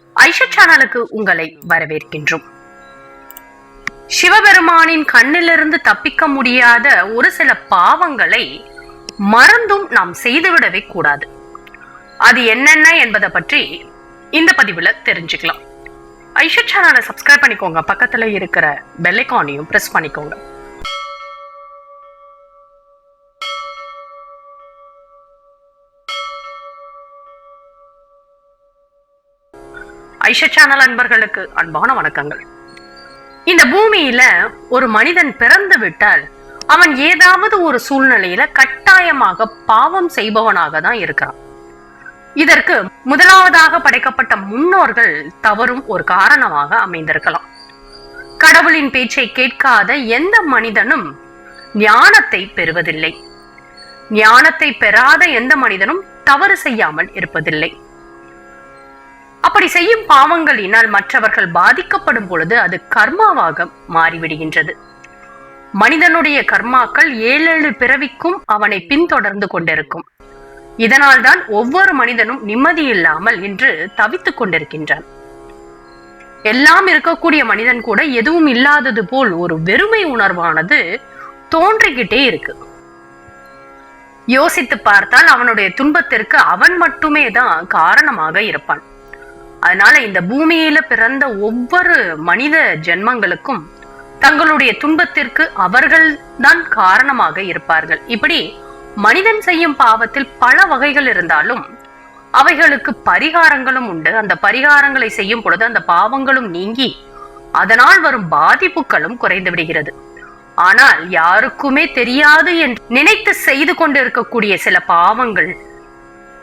ஐஷா சேனலுக்கு உங்களை வரவேற்கின்றோம். சிவபெருமானின் கண்ணிலிருந்து தப்பிக்க முடியாத ஒரு சில பாவங்களை மறந்தும் நாம் செய்துவிடவே கூடாது. அது என்னென்ன என்பதை பற்றி இந்த பதிவுல தெரிஞ்சுக்கலாம். ஐஷா சேனலை சப்ஸ்கிரைப் பண்ணிக்கோங்க. பக்கத்துல இருக்கிற பெல்லைக்கானையும் பிரஸ் பண்ணிக்கோங்க. ஐஷா சேனல் அன்பர்களுக்கு அன்பான வணக்கங்கள். இந்த பூமியில ஒரு மனிதன் பிறந்து விட்டால் அவன் ஏதாவது ஒரு சூழ்நிலையில கட்டாயமாக பாவம் செய்பவனாக தான் இருக்கிறான். இதற்கு முதலாவதாக படைக்கப்பட்ட முன்னோர்கள் தவறும் ஒரு காரணமாக அமைந்திருக்கலாம். கடவுளின் பேச்சை கேட்காத எந்த மனிதனும் ஞானத்தை பெறுவதில்லை. ஞானத்தை பெறாத எந்த மனிதனும் தவறு செய்யாமல் இருப்பதில்லை. அப்படி செய்யும் பாவங்களினால் மற்றவர்கள் பாதிக்கப்படும் பொழுது அது கர்மாவாக மாறிவிடுகின்றது. மனிதனுடைய கர்மாக்கள் ஏழேழு பிறவிக்கும் அவனை பின்தொடர்ந்து கொண்டிருக்கும். இதனால்தான் ஒவ்வொரு மனிதனும் நிம்மதி இல்லாமல் இன்று தவித்துக் கொண்டிருக்கின்றான். எல்லாம் இருக்கக்கூடிய மனிதன் கூட எதுவும் இல்லாதது போல் ஒரு வெறுமை உணர்வானது தோன்றிக்கிட்டே இருக்கு. யோசித்து பார்த்தால் அவனுடைய துன்பத்திற்கு அவன் மட்டுமே தான் காரணமாக இருப்பான். அதனால இந்த பூமியில பிறந்த ஒவ்வொரு மனித ஜென்மங்களுக்கும் தங்களுடைய துன்பத்திற்கு அவர்கள் தான் காரணமாக இருப்பார்கள். இப்படி மனிதன் செய்யும் பாவத்தில் பல வகைகள் இருந்தாலும் அவைகளுக்கு பரிகாரங்களும் உண்டு. அந்த பரிகாரங்களை செய்யும் பொழுது அந்த பாவங்களும் நீங்கி அதனால் வரும் பாதிப்புகளும் குறைந்து விடுகிறது. ஆனால் யாருக்குமே தெரியாது என்று நினைத்து செய்து கொண்டிருக்கக்கூடிய சில பாவங்கள்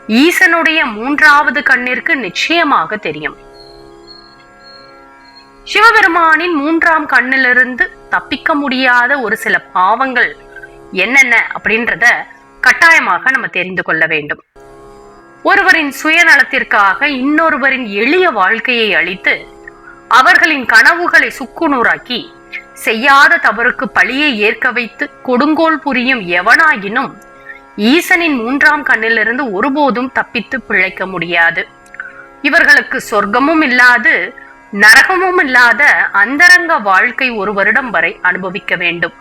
ஈசனுடைய மூன்றாவது கண்ணிற்கு நிச்சயமாக தெரியும். சிவபெருமானின் மூன்றாம் கண்ணிலிருந்து தப்பிக்க முடியாத ஒரு சில பாவங்கள் என்னென்ன அப்படின்றத கட்டாயமாக நம்ம தெரிந்து கொள்ள வேண்டும். ஒருவரின் சுயநலத்திற்காக இன்னொருவரின் எளிய வாழ்க்கையை அளித்து அவர்களின் கனவுகளை சுக்குநூறாக்கி செய்யாத தவறுக்கு பழியை ஏற்க வைத்து கொடுங்கோல் புரியும் எவனாயினும் ஈசனின் மூன்றாம் கண்ணிலிருந்து ஒருபோதும் தப்பித்து பிழைக்க முடியாது. இவர்களுக்கு சொர்க்கமும் இல்லாது நரகமும் இல்லாத அந்தரங்க வாழ்க்கை ஒரு வருடம் வரை அனுபவிக்க வேண்டும்.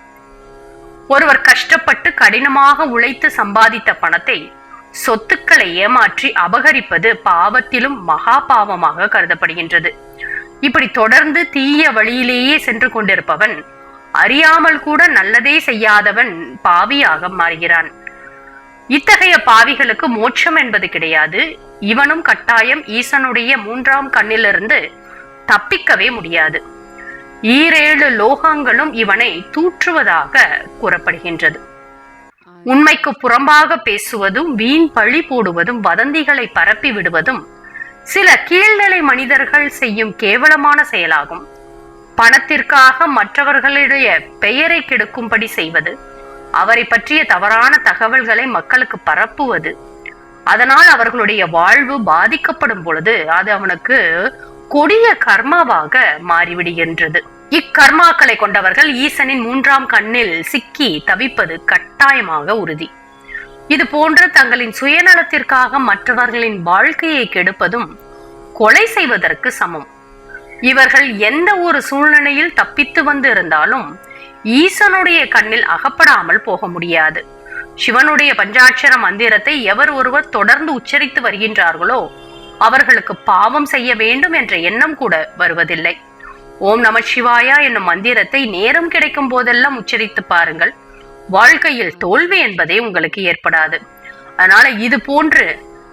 ஒருவர் கஷ்டப்பட்டு கடினமாக உழைத்து சம்பாதித்த பணத்தை சொத்துக்களை ஏமாற்றி அபகரிப்பது பாவத்திலும் மகா பாவமாக கருதப்படுகின்றது. இப்படி தொடர்ந்து தீய வழியிலேயே சென்று கொண்டிருப்பவன் அறியாமல் கூட நல்லதே செய்யாதவன் பாவியாக மாறுகிறான். இத்தகைய பாவிகளுக்கு மோட்சம் என்பது கிடையாது. இவனும் கட்டாயம் ஈசனுடைய மூன்றாம் கண்ணிலிருந்து தப்பிக்கவே முடியாது. ஈரேழு லோகங்களும் இவனை தூற்றுவதாக கூறப்படுகின்றது. உண்மைக்கு புறம்பாக பேசுவதும் வீண் பழி போடுவதும் வதந்திகளை பரப்பி விடுவதும் சில கீழ்நிலை மனிதர்கள் செய்யும் கேவலமான செயலாகும். பணத்திற்காக மற்றவர்களுடைய பெயரை கெடுக்கும்படி செய்வது அவரை பற்றிய தவறான தகவல்களை மக்களுக்கு பரப்புவது அதனால் அவர்களுடைய வாழ்வு பாதிக்கப்படும் பொழுது அது அவனுக்கு கொடிய கர்மாவாக மாறிவிடுகின்றது. இக்கர்மாக்களை கொண்டவர்கள் ஈசனின் மூன்றாம் கண்ணில் சிக்கி தவிப்பது கட்டாயமாக உறுதி. இது போன்று தங்களின் சுயநலத்திற்காக மற்றவர்களின் வாழ்க்கையை கெடுப்பதும் கொலை செய்வதற்கு சமம். இவர்கள் எந்த ஒரு சூழ்நிலையில் தப்பித்து வந்து இருந்தாலும் ஈசனுடைய கண்ணில் அகப்படாமல் போக முடியாது. சிவனுடைய பஞ்சாட்சர மந்திரத்தை எவர் ஒருவர் தொடர்ந்து உச்சரித்து வருகின்றார்களோ அவர்களுக்கு பாவம் செய்ய வேண்டும் என்ற எண்ணம் கூட வருவதில்லை. ஓம் நம சிவாயா என்னும் மந்திரத்தை நேரம் கிடைக்கும் போதெல்லாம் உச்சரித்து பாருங்கள். வாழ்க்கையில் தோல்வி என்பதே உங்களுக்கு ஏற்படாது. அதனால இது போன்று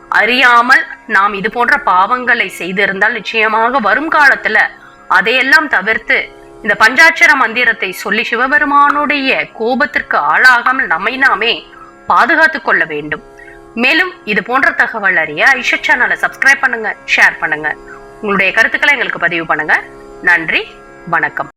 அறியாமல் நாம் இது போன்ற பாவங்களை செய்திருந்தால் நிச்சயமாக வரும் காலத்துல அதையெல்லாம் தவிர்த்து இந்த பஞ்சாட்சர மந்திரத்தை சொல்லி சிவபெருமானுடைய கோபத்திற்கு ஆளாகாமல் நம்மை நாமே பாதுகாத்து கொள்ள வேண்டும். மேலும் இது போன்ற தகவல் அறிய ஐஷா சேனலை சப்ஸ்கிரைப் பண்ணுங்க ஷேர் பண்ணுங்க. உங்களுடைய கருத்துக்களை எங்களுக்கு பதிவு பண்ணுங்க. நன்றி வணக்கம்.